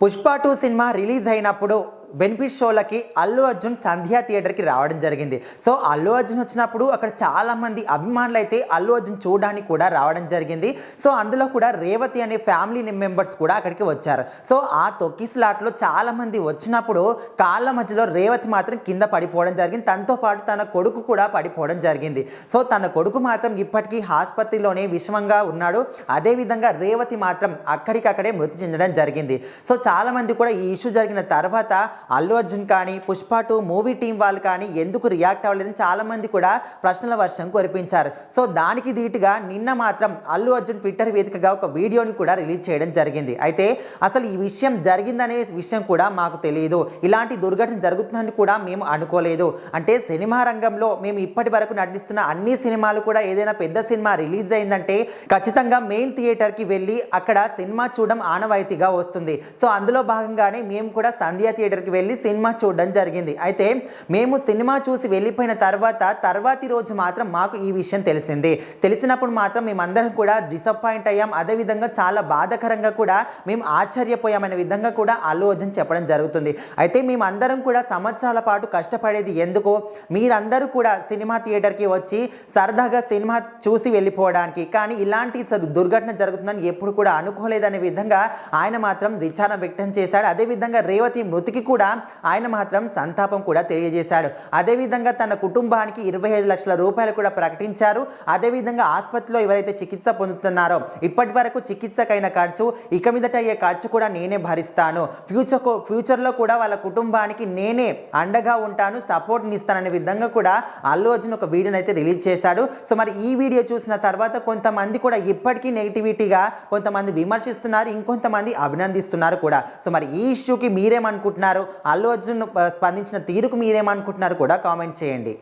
Pushpa two cinema release అయినప్పుడు benefit షోలకి అల్లు అర్జున్ సంధ్యా థియేటర్కి రావడం జరిగింది. సో అల్లు అర్జున్ వచ్చినప్పుడు అక్కడ చాలామంది అభిమానులు అయితే అల్లు అర్జున్ చూడడానికి కూడా రావడం జరిగింది. సో అందులో కూడా రేవతి అనే ఫ్యామిలీ మెంబర్స్ కూడా అక్కడికి వచ్చారు. సో ఆ తొక్కి స్లాట్లో వచ్చినప్పుడు కాళ్ళ మధ్యలో రేవతి మాత్రం కింద పడిపోవడం జరిగింది. తనతో పాటు తన కొడుకు కూడా పడిపోవడం జరిగింది. సో తన కొడుకు మాత్రం ఇప్పటికీ ఆసుపత్రిలోనే విషమంగా ఉన్నాడు. అదేవిధంగా రేవతి మాత్రం అక్కడికక్కడే మృతి చెందడం జరిగింది. సో చాలామంది కూడా ఈ ఇష్యూ జరిగిన తర్వాత అల్లు అర్జున్ కానీ పుష్ప టూ మూవీ టీం వాళ్ళు కానీ ఎందుకు రియాక్ట్ అవ్వలేదని చాలామంది కూడా ప్రశ్నల వర్షం కురిపించారు. సో దానికి ధీటుగా నిన్న మాత్రం అల్లు అర్జున్ ట్విట్టర్ వేదికగా ఒక వీడియోని కూడా రిలీజ్ చేయడం జరిగింది. అయితే అసలు ఈ విషయం జరిగిందనే విషయం కూడా మాకు తెలియదు. ఇలాంటి దుర్ఘటన జరుగుతుందని కూడా మేము అనుకోలేదు. అంటే సినిమా రంగంలో మేము ఇప్పటి వరకు నటిస్తున్న అన్ని సినిమాలు కూడా ఏదైనా పెద్ద సినిమా రిలీజ్ అయిందంటే ఖచ్చితంగా మెయిన్ థియేటర్కి వెళ్ళి అక్కడ సినిమా చూడడం ఆనవాయితీగా వస్తుంది. సో అందులో భాగంగానే మేము కూడా సంధ్యా థియేటర్కి వెళ్ళి సినిమా చూడడం జరిగింది. అయితే మేము సినిమా చూసి వెళ్ళిపోయిన తర్వాత తర్వాతి రోజు మాత్రం మాకు ఈ విషయం తెలిసింది. తెలిసినప్పుడు మాత్రం మేమందరం కూడా డిసప్పాయింట్ అయ్యాం. అదేవిధంగా చాలా బాధాకరంగా కూడా మేము ఆశ్చర్యపోయామనే విధంగా కూడా ఆలోచన చెప్పడం జరుగుతుంది. అయితే మేమందరం కూడా సంవత్సరాల పాటు కష్టపడేది ఎందుకు మీరందరూ కూడా సినిమా థియేటర్కి వచ్చి సరదాగా సినిమా చూసి వెళ్ళిపోవడానికి. కానీ ఇలాంటి దుర్ఘటన జరుగుతుందని ఎప్పుడు కూడా అనుకోలేదనే విధంగా ఆయన మాత్రం విచారణ వ్యక్తం చేశాడు. అదేవిధంగా రేవతి మృతికి కూడా కూడా ఆయన మాత్రం సంతాపం కూడా తెలియజేశాడు. అదేవిధంగా తన కుటుంబానికి ఇరవై ఐదు లక్షల రూపాయలు కూడా ప్రకటించారు. అదేవిధంగా ఆసుపత్రిలో ఎవరైతే చికిత్స పొందుతున్నారో ఇప్పటి వరకు చికిత్సకైన ఖర్చు ఇక మీదట అయ్యే ఖర్చు కూడా నేనే భరిస్తాను. ఫ్యూచర్ ఫ్యూచర్లో కూడా వాళ్ళ కుటుంబానికి నేనే అండగా ఉంటాను సపోర్ట్ని ఇస్తాననే విధంగా కూడా అల్లు అర్జున్ ఒక వీడియోని అయితే రిలీజ్ చేశాడు. సో మరి ఈ వీడియో చూసిన తర్వాత కొంతమంది కూడా ఇప్పటికీ నెగిటివిటీగా కొంతమంది విమర్శిస్తున్నారు ఇంకొంతమంది అభినందిస్తున్నారు కూడా. సో మరి ఈ ఇష్యూకి మీరేమనుకుంటున్నారు? అల్లు అర్జున్ స్పందించిన తీరుకు మీరేమనుకుంటున్నారు కూడా కామెంట్ చేయండి.